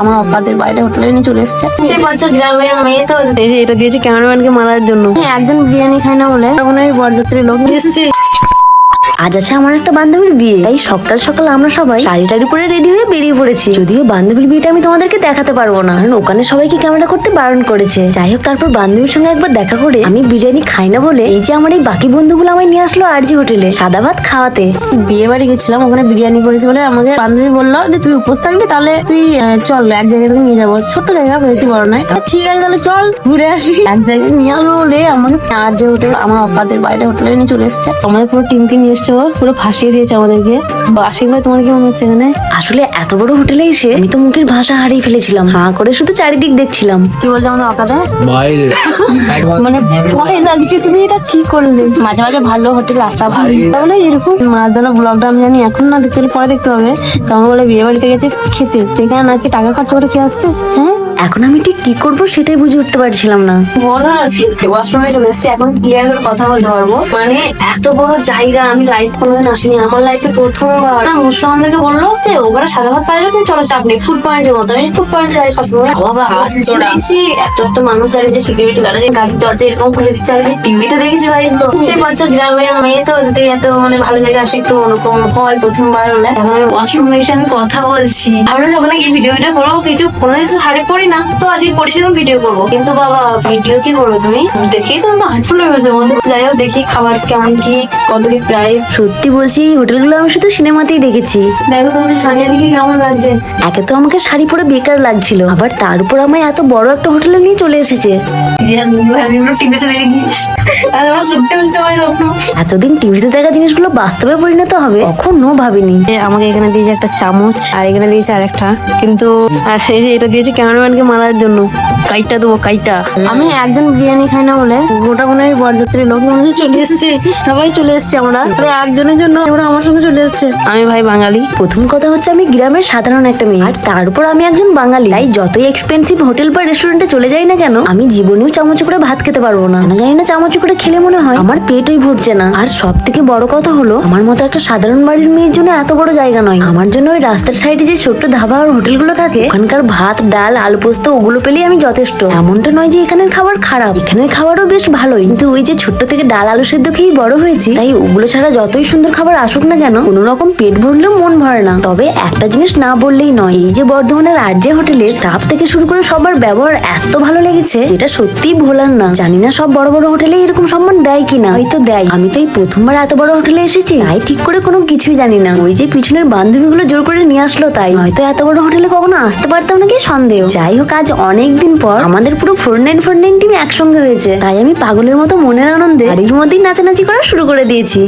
আমার অপাদের বাইরে হোটেলে নিয়ে চলে এসেছে। বছর গ্রামের মেয়ে তো। এই যে এটা দিয়েছে ক্যামেরাম্যানকে মারার জন্য। একজন বিরিয়ানি খাই না বলে। মনে হয় বরযাত্রী লোক। নিয়ে এসেছে। আজ আছে আমার একটা বান্ধবীর বিয়ে। তাই সকাল সকাল আমরা সবাই শাড়ি টাড়ি পরে রেডি হয়ে বেরিয়ে পড়েছি। যদিও বান্ধবীর বিয়েটা আমি তোমাদেরকে দেখাতে পারব না, কারণ ওখানে সবাইকে ক্যামেরা করতে বারণ করেছে। যাই হোক, তারপর বান্ধবীর সঙ্গে একবার দেখা করে আমি বিরিয়ানি খাই না বলে এই যে আমার এই বাকি বন্ধুগুলো আমায় নিয়ে আসলো আরজি হোটেলে সাদা ভাত খাওয়াতে। বিয়ে বাড়ি গেছিলাম, ওখানে বিরিয়ানি করেছি বলে আমাকে বান্ধবী বলল যে, তুই উপোস থাকবি তাহলে তুই চল, এক জায়গায় থেকে নিয়ে যাব। ছোট্ট জায়গা বেশি বড় নয়। ঠিক আছে, তাহলে চল, ঘুরে আসি। এক জায়গায় নিয়ে আসব বলে আমাকে আর যে হোটেল, আমার অপাদের বাইরে হোটেলে নিয়ে চলে এসেছে। আমাদের পুরো টিমকে নিয়ে এসছে। ও পুরো ফাঁসিয়ে দিয়েছে আমাদেরকে। আশিক ভাই তোমার কি মনে হচ্ছে এখানে? আসলে এত বড় হোটেলে এসে আমি তো মুখের ভাষা হারিয়ে ফেলেছিলাম। হাঁ করে শুধু চারিদিক দেখছিলাম। কি বলছে আমাদের অকাদে বাইরে। মানে ভয় লাগছে তুমি এটা কি করলে? মাঝে মাঝে ভালো হোটেল আসা ভালো। তাহলে এরকম মাঝখানে ব্লগটা আমি জানি এখন না দেখতে পরে দেখতে হবে। তো আমাকে বলে বিয়ে বাড়িতে গেছে খেতে। সেখানে নাকি টাকা খরচা করে খেয়ে আসছে? হ্যাঁ? এখন আমি ঠিক কি করব সেটাই বুঝে উঠতে পারছিলাম না। বলো আর কি? ওয়াশরুমে চলে এসেছি এখন ক্লিয়ার করে কথা বলতে পারব। মানে এত বড় জায়গা আমি লাইফ কোনোদিন আসিনি। আমার লাইফে প্রথমবার। না মুসলাম বলল যে ওখানে সাদা ভাত পাওয়া যাবে চলো চাপ নেই। ফুড পয়েন্টের মতো। আমি ফুড পয়েন্টে যাই সবসময়। বাবা আসছি এত এত মানুষ দাঁড়িয়েছে সিকিউরিটি গার্ড আছে গাড়ির দরজা এরকম খুলে দিচ্ছে। আমি টিভিতে দেখেছি ভাই। বুঝতেই পারছ গ্রামের মেয়ে তো যদি এত মানে ভালো জায়গা আসে একটু অন্যরকম হয় প্রথমবার হলে। এখন আমি ওয়াশরুমে এসে আমি কথা বলছি। ভাবলাম যে ওখানে গিয়ে ভিডিও ভিডিও করব কিছু কোনো কিছু হারে পরি না। তো আজকে পরিচিত ভিডিও করব। কিন্তু বাবা ভিডিও কি করব তুমি? দেখেই তো আমার হাত ফুলে গেছে যাই হোক দেখি খাবার কেমন কি কত কি প্রাইস সত্যি বলছি এই হোটেলগুলো আমি শুধু সিনেমাতেই দেখেছি। দেখো তোমার শাড়ি দিকে কেমন লাগছে? একে তো আমাকে শাড়ি পরে বেকার লাগছিল আবার তার উপর আমায় এত বড় একটা হোটেলে নিয়ে চলে এসেছে। টিভিতে দেখি এতদিন টিভিতে দেখা জিনিসগুলো বাস্তবে পরিণত হবে কখনো ভাবিনি। আমাকে এখানে দিয়েছে একটা চামচ আর এখানে দিয়েছে আরেকটা। কিন্তু আর এই যে এটা দিয়েছে ক্যামেরাম্যানকে মারার জন্য। কাইটা দেবো কাইটা আমি একজন বিরিয়ানি খাই না বলে গোটা মনে হয় বরযাত্রী লোক মনে চলে এসেছে। সবাই চলে এসেছে আমরা। তাহলে একজনের জন্য ওরা আমার সঙ্গে চলে এসেছে। আমি ভাই বাঙালি। প্রথম কথা হচ্ছে আমি গ্রামের সাধারণ একটা মেয়ে আর তার উপর আমি একজন বাঙালি। তাই যতই এক্সপেন্সিভ হোটেল বা রেস্টুরেন্টে চলে যাই না কেন আমি জীবনেও চামচ করে ভাত খেতে পারব না। জানি না চামচ করে খেলে মনে হয়। আমার পেটই ভরছে না। আর সব থেকে বড় কথা হলো, আমার মতো একটা সাধারণ বাড়ির মেয়ের জন্য এত বড় জায়গা নয়। আমার জন্য ওই রাস্তার সাইডে যে ছোট্ট ধাবা আর হোটেলগুলো থাকে, ওখানকার ভাত, ডাল, আলু পোস্ত, ওগুলো পেলেই আমি যথেষ্ট। এমনটা নয় যে এখানের খাবার খারাপ। এখানের খাবারও বেশ ভালোই। কিন্তু ওই যে ছোট্ট থেকে ডাল, আলু সেদ্ধ খেয়েই বড় হয়েছি, তাই ওগুলো ছাড়া যতই সুন্দর খাবার আসুক না কেন কোনো রকম পেট ভরলেও মন ভরে না। তবে একটা জিনিস না বললেই নয়, এই যে বর্ধমানের আর যে হোটেলের স্টাফ থেকে শুরু করে সবার ব্যবহার এত ভালো লেগেছে, যেটা সত্যিই ভোলার না। জানি না সব বড় বড় হোটেলে এরকম সম্মান দেয় কিনা? হয়তো দেয়। আমি তো এই প্রথমবার এত বড় হোটেলে এসেছি। তাই ঠিক করে কোনো কিছুই জানি না। ওই যে পিছনের বান্ধবীগুলো জোর করে নিয়ে আসলো তাই। হয়তো এত বড় হোটেলে কখনো আসতে পারতাম নাকি সন্দেহ। যাই হোক, আজ অনেকদিন পর আমাদের পুরো four nine four nine team একসঙ্গে হয়েছে। তাই আমি পাগলের মতো মনের আনন্দে বাড়ির মধ্যেই নাচানাচি করা শুরু করে দিয়েছি।